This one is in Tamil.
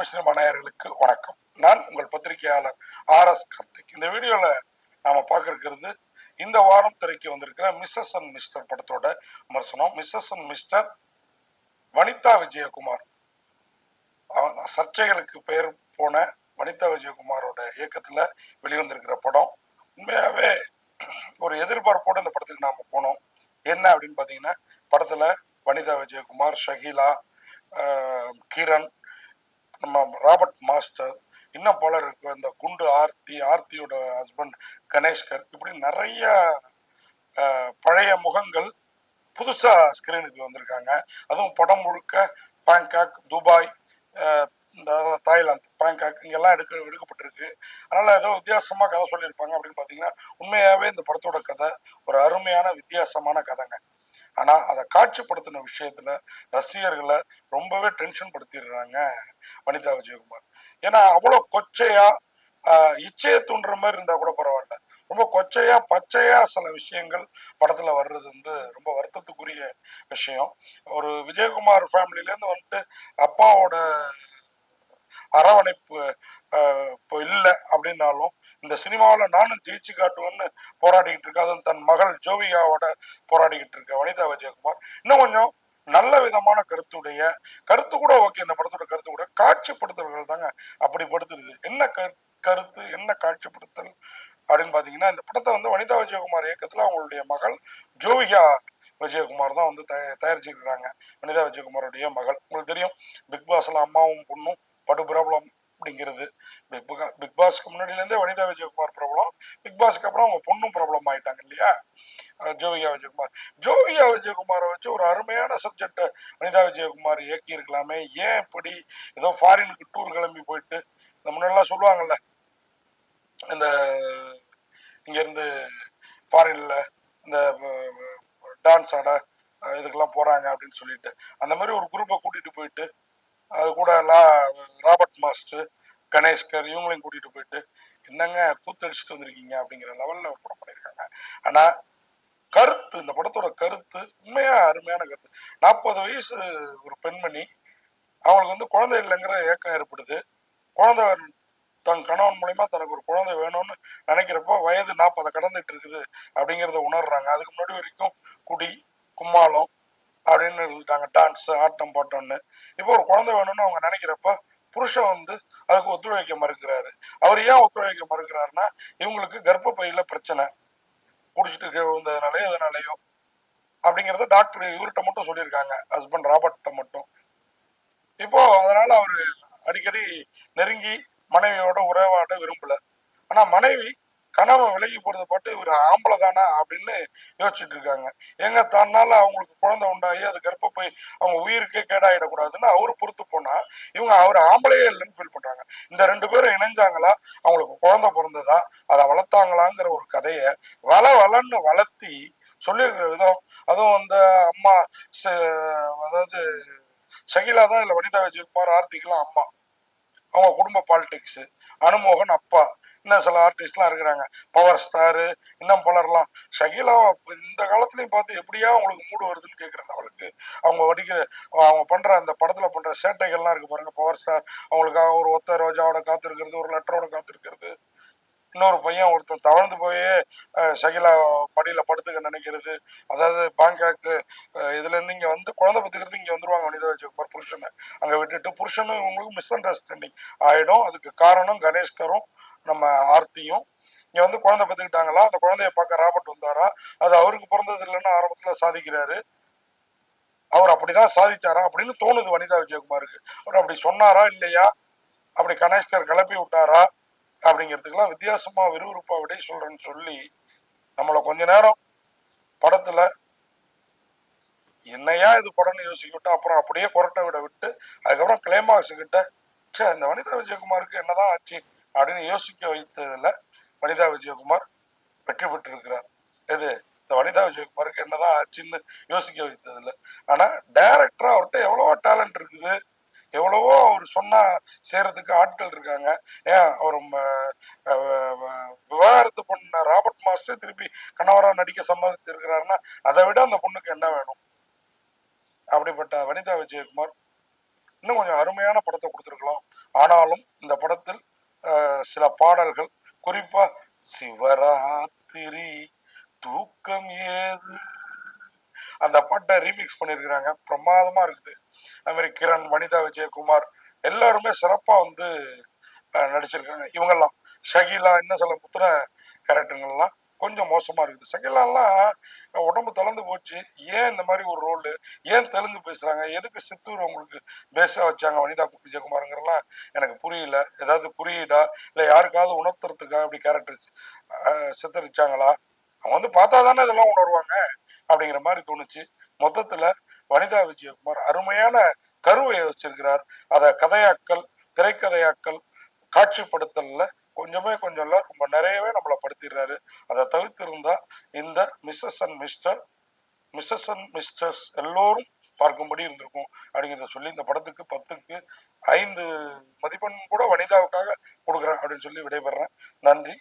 தமிழ் மனையர்களுக்கு வணக்கம். நான் உங்கள் பத்திரிகையாளர் ஆர் எஸ் கார்த்திக். இந்த வீடியோல நாம பார்க்க இருக்கிறது இந்த வாரம் திரைக்கு வந்திருக்கிற மிஸ்ஸஸ் அண்ட் மிஸ்டர் படத்தோட விமர்சனம். Mrs and Mr Vanitha Vijayakumar. சர்ச்சைகளுக்கு பெயர் போன வனிதா விஜயகுமாரோட இயக்கத்துல வெளிவந்திருக்கிற படம். உண்மையாவே ஒரு எதிர்பார்ப்போடு இந்த படத்துக்கு நாம போனோம். என்ன அப்படின்னு பாத்தீங்கன்னா படத்துல வனிதா விஜயகுமார் ஷகிலா கிரண் நம்ம ராபர்ட் மாஸ்டர் இன்னும் பலர் இருக்கு இந்த குண்டு ஆர்த்தி ஆர்த்தியோட ஹஸ்பண்ட் கணேஷ்கர் இப்படி நிறைய பழைய முகங்கள் புதுசா ஸ்கிரீனுக்கு வந்திருக்காங்க. அதுவும் படம் முழுக்க பேங்காக் துபாய் இந்த தாய்லாந்து பேங்காக் இங்கெல்லாம் எடுக்க எடுக்கப்பட்டிருக்கு. அதனால ஏதோ வித்தியாசமா கதை சொல்லியிருப்பாங்க அப்படின்னு பாத்தீங்கன்னா உண்மையாவே இந்த படத்தோட கதை ஒரு அருமையான வித்தியாசமான கதைங்க. ஆனால் அதை காட்சிப்படுத்தின விஷயத்துல ரசிகர்களை ரொம்பவே டென்ஷன் படுத்திடுறாங்க வனிதா விஜயகுமார். ஏன்னா அவ்வளோ கொச்சையா இச்சையை தூண்டுற மாதிரி இருந்தால் கூட பரவாயில்ல. ரொம்ப கொச்சையா பச்சையா சில விஷயங்கள் படத்துல வர்றது வந்து ரொம்ப வருத்தத்துக்குரிய விஷயம். ஒரு விஜயகுமார் ஃபேமிலியிலேருந்து வந்துட்டு அப்பாவோட அரவணைப்பு இப்போ இல்லை அப்படின்னாலும் இந்த சினிமாவில் நானும் ஜெயிச்சு காட்டுவேன்னு போராடிக்கிட்டு இருக்கேன். அதுவும் தன் மகள் ஜோவியாவோட போராடிக்கிட்டு இருக்க வனிதா விஜயகுமார். இன்னும் கொஞ்சம் நல்ல விதமான கருத்துடைய கருத்து கூட ஓகே. இந்த படத்தோட கருத்து கூட காட்சிப்படுத்தல்கள் தாங்க அப்படி படுத்துருது. என்ன கருத்து என்ன காட்சிப்படுத்தல் அப்படின்னு பாத்தீங்கன்னா இந்த படத்தை வந்து வனிதா விஜயகுமார் இயக்கத்துல அவங்களுடைய மகள் ஜோவிகா விஜயகுமார் தான் வந்து தய தயாரிச்சிருக்கிறாங்க. வனிதா விஜயகுமாருடைய மகள். உங்களுக்கு தெரியும் பிக் பாஸ்ல அம்மாவும் பொண்ணும் படு பிரபலம் அப்படிங்கிறது. பிக் பிக் பாஸ்க்கு முன்னாடியிலேருந்தே வனிதா விஜயகுமார் பிரபலம். பிக் பாஸ்க்கு அப்புறம் அவங்க பொண்ணும் பிரபலம் ஆயிட்டாங்க இல்லையா? ஜோவியா விஜயகுமார். ஜோவியா விஜயகுமாரை வச்சு ஒரு அருமையான சப்ஜெக்டை வனிதா விஜயகுமார் இயக்கி இருக்கலாமே ஏன் இப்படி ஏதோ ஃபாரினுக்கு டூர் கிளம்பி போயிட்டு? இந்த முன்னாடிலாம் சொல்லுவாங்கல்ல இந்த இங்கேருந்து ஃபாரினில் இந்த டான்ஸ் ஆட இதுக்கெல்லாம் போகிறாங்க அப்படின்னு சொல்லிட்டு. அந்த மாதிரி ஒரு குரூப்பை கூட்டிகிட்டு போயிட்டு அது கூட எல்லாம் ராபர்ட் மாஸ்டர் கணேஷ்கர் இவங்களையும் கூட்டிட்டு போயிட்டு என்னங்க கூத்தடிச்சிட்டு வந்திருக்கீங்க? அப்படிங்கிற லெவல்ல ஒரு படம் பண்ணியிருக்காங்க ஆனா கருத்து இந்த படத்தோட கருத்து உண்மையா அருமையான கருத்து. நாற்பது வயசு ஒரு பெண்மணி அவங்களுக்கு வந்து குழந்தை இல்லைங்கிற ஏக்கம் ஏற்படுது. குழந்தை தன் கணவன் மூலயமா தனக்கு ஒரு குழந்தை வேணும்னு நினைக்கிறப்போ வயது நாற்பதை கடந்துட்டு இருக்குது அப்படிங்கிறத உணர்றாங்க. அதுக்கு முன்னாடி வரைக்கும் குடி கும்மாளம் அப்படின்னு இருந்துட்டாங்க டான்ஸ் ஆட்டம் பாட்டம்னு. இப்போ ஒரு குழந்தை வேணும்னு அவங்க நினைக்கிறப்ப புருஷன் வந்து அதுக்கு ஒத்துழைக்க மறுக்கிறாரு. அவர் ஏன் ஒத்துழைக்க மறுக்கிறாருன்னா இவங்களுக்கு கர்ப்பப்பையில பிரச்சனை. குடிச்சிட்டு விழுந்ததுனாலயோ எதனாலயோ அப்படிங்கிறத டாக்டர் இவர்கிட்ட மட்டும் சொல்லியிருக்காங்க. ஹஸ்பண்ட் ராபர்ட்ட மட்டும். இப்போ அதனால அவரு அடிக்கடி நெருங்கி மனைவியோட உறவாட விரும்பல. ஆனா மனைவி கணவன் விலகி போறதை பாட்டு இவர் ஆம்பளை தானா அப்படின்னு யோசிச்சுட்டு இருக்காங்க. எங்க தன்னால அவங்களுக்கு குழந்தை உண்டாகி அது கர்ப்பப்பை அவங்க உயிருக்கே கேடாயிடக்கூடாதுன்னு அவரு பொறுத்து போனா இவங்க அவர் ஆம்பளையே இல்லைன்னு ஃபீல் பண்றாங்க. இந்த ரெண்டு பேரும் இணைஞ்சாங்களா? அவங்களுக்கு குழந்தை பிறந்ததா? அதை வளர்த்தாங்களாங்கிற ஒரு கதையை வள வளன்னு வளர்த்தி சொல்லியிருக்கிற விதம். அதுவும் அந்த அம்மா ச- அதாவது ஷகிலா தான் இல்லை வனிதா விஜயகுமார் ஆர்த்திக்கெல்லாம் அம்மா. அவங்க குடும்ப பாலிடிக்ஸ் அனுமோகன் அப்பா. இன்னும் சில ஆர்டிஸ்ட்லாம் இருக்கிறாங்க. பவர் ஸ்டாரு இன்னும் பலர்லாம். ஷகிலா இந்த காலத்துலையும் பார்த்து எப்படியா அவங்களுக்கு மூடு வருதுன்னு கேட்குறேன் அவளுக்கு. அவங்க வடிக்கிற அவங்க பண்ணுற அந்த படத்தில் பண்ணுற சேட்டைகள்லாம் இருக்கு பாருங்கள் பவர் ஸ்டார் அவங்களுக்காக ஒரு ஒத்த ரோஜாவோட காத்திருக்கிறது ஒரு லெட்டரோட காத்திருக்கிறது. இன்னொரு பையன் ஒருத்தன் தவழ்ந்து போய் சகிலா படியில் படுத்துக்க நினைக்கிறது. அதாவது பாங்காக்கு இதுலேருந்து இங்கே வந்து குழந்தை பத்துக்கிறது இங்கே வந்துருவாங்க வனிதா விஜயகுமார் புருஷனை. அங்கே விட்டுட்டு புருஷனும் இவங்களுக்கு மிஸ் அண்டர்ஸ்டாண்டிங் ஆகிடும் அதுக்கு காரணம் கணேஷ்கரும் நம்ம ஆர்த்தியும். இங்கே வந்து குழந்தை பத்துக்கிட்டாங்களா அந்த குழந்தைய பார்க்க ராபர்ட் வந்தாரா? அது அவருக்கு பிறந்தது இல்லைன்னு ஆரம்பத்தில் சாதிக்கிறாரு. அவர் அப்படிதான் சாதிச்சாரா? அப்படின்னு தோணுது வனிதா விஜயகுமாருக்கு. அவர் அப்படி சொன்னாரா இல்லையா? அப்படி கணேஷ்கர் கிளப்பி விட்டாரா? அப்படிங்கிறதுக்கெல்லாம் வித்தியாசமா விறுவிறுப்பா விடை சொல்றேன்னு சொல்லி நம்மளை கொஞ்ச நேரம் படத்துல என்னையா இது படம்னு யோசிக்க விட்டு அப்புறம் அப்படியே கொரட்டை விட விட்டு அதுக்கப்புறம் கிளைமாக்ஸ் கிட்ட ச்சே இந்த வனிதா விஜயகுமாருக்கு என்னதான் ஆச்சு அப்படின்னு யோசிக்க வைத்ததுல வனிதா விஜயகுமார் வெற்றி பெற்று இருக்கிறார் எது? இந்த வனிதா விஜயகுமாருக்கு என்னதான் ஆச்சுன்னு யோசிக்க வைத்ததுல. ஆனா டைரக்டரா அவர்கிட்ட எவ்வளவோ டேலண்ட் இருக்குது. எவ்வளவோ அவர் சொன்னா செய்யறதுக்கு ஆட்கள் இருக்காங்க. ஏன்? அவர் ம- வ- விவாகரத்து பண்ண ராபர்ட் மாஸ்டர் திருப்பி கணவரா நடிக்க சம்மதித்து இருக்கிறாருன்னா அதை விட அந்த பொண்ணுக்கு என்ன வேணும்? அப்படிப்பட்ட வனிதா விஜயகுமார் இன்னும் கொஞ்சம் அருமையான படத்தை கொடுத்துருக்கலாம். ஆனாலும் இந்த படத்தில் சில பாடல்கள் குறிப்பா சிவராத்திரி தூக்கம் ஏது? அந்த பாட்டை ரீமிக்ஸ் பண்ணியிருக்கிறாங்க. பிரமாதமா இருக்குது. அது மாதிரி கிரண் வனிதா விஜயகுமார் எல்லாருமே சிறப்பா வந்து நடிச்சிருக்காங்க. இவங்கெல்லாம் ஷகிலா இன்னும் சில புத்திர கேரக்டருங்கள்லாம் கொஞ்சம் மோசமா இருக்குது. ஷகிலாலாம் உடம்பு தளர்ந்து போச்சு. ஏன் இந்த மாதிரி ஒரு ரோல்? ஏன் தெலுங்கு பேசுறாங்க? எதுக்கு சித்தூர் உங்களுக்கு பேஸாக வச்சாங்க வனிதா விஜயகுமாருங்கிறலாம் எனக்கு புரியல. ஏதாவது புரியுதா? இல்லை யாருக்காவது உணர்த்துறதுக்கா அப்படி கேரக்டர் சித்தரிச்சாங்களா? அவங்க வந்து பார்த்தா தானே இதெல்லாம் உணர்வாங்க அப்படிங்கிற மாதிரி தோணுச்சு. மொத்தத்துல வனிதா விஜயகுமார் அருமையான கருவை வச்சிருக்கிறார். அதை கதையாக்கல் திரைக்கதையாக்கல் காட்சிப்படுத்தல்ல கொஞ்சமே கொஞ்சம் இல்லை ரொம்ப நிறையவே நம்மளை படுத்திடுறாரு. அதை தவிர்த்திருந்தா இந்த Mrs and Mr Mrs and misters எல்லோரும் பார்க்கும்படி இருந்திருக்கும் அப்படிங்கிறத சொல்லி இந்த படத்துக்கு பத்துக்கு ஐந்து மதிப்பெண் கூட வனிதாவுக்காக கொடுக்குறேன் அப்படின்னு சொல்லி விடைபெறேன் நன்றி.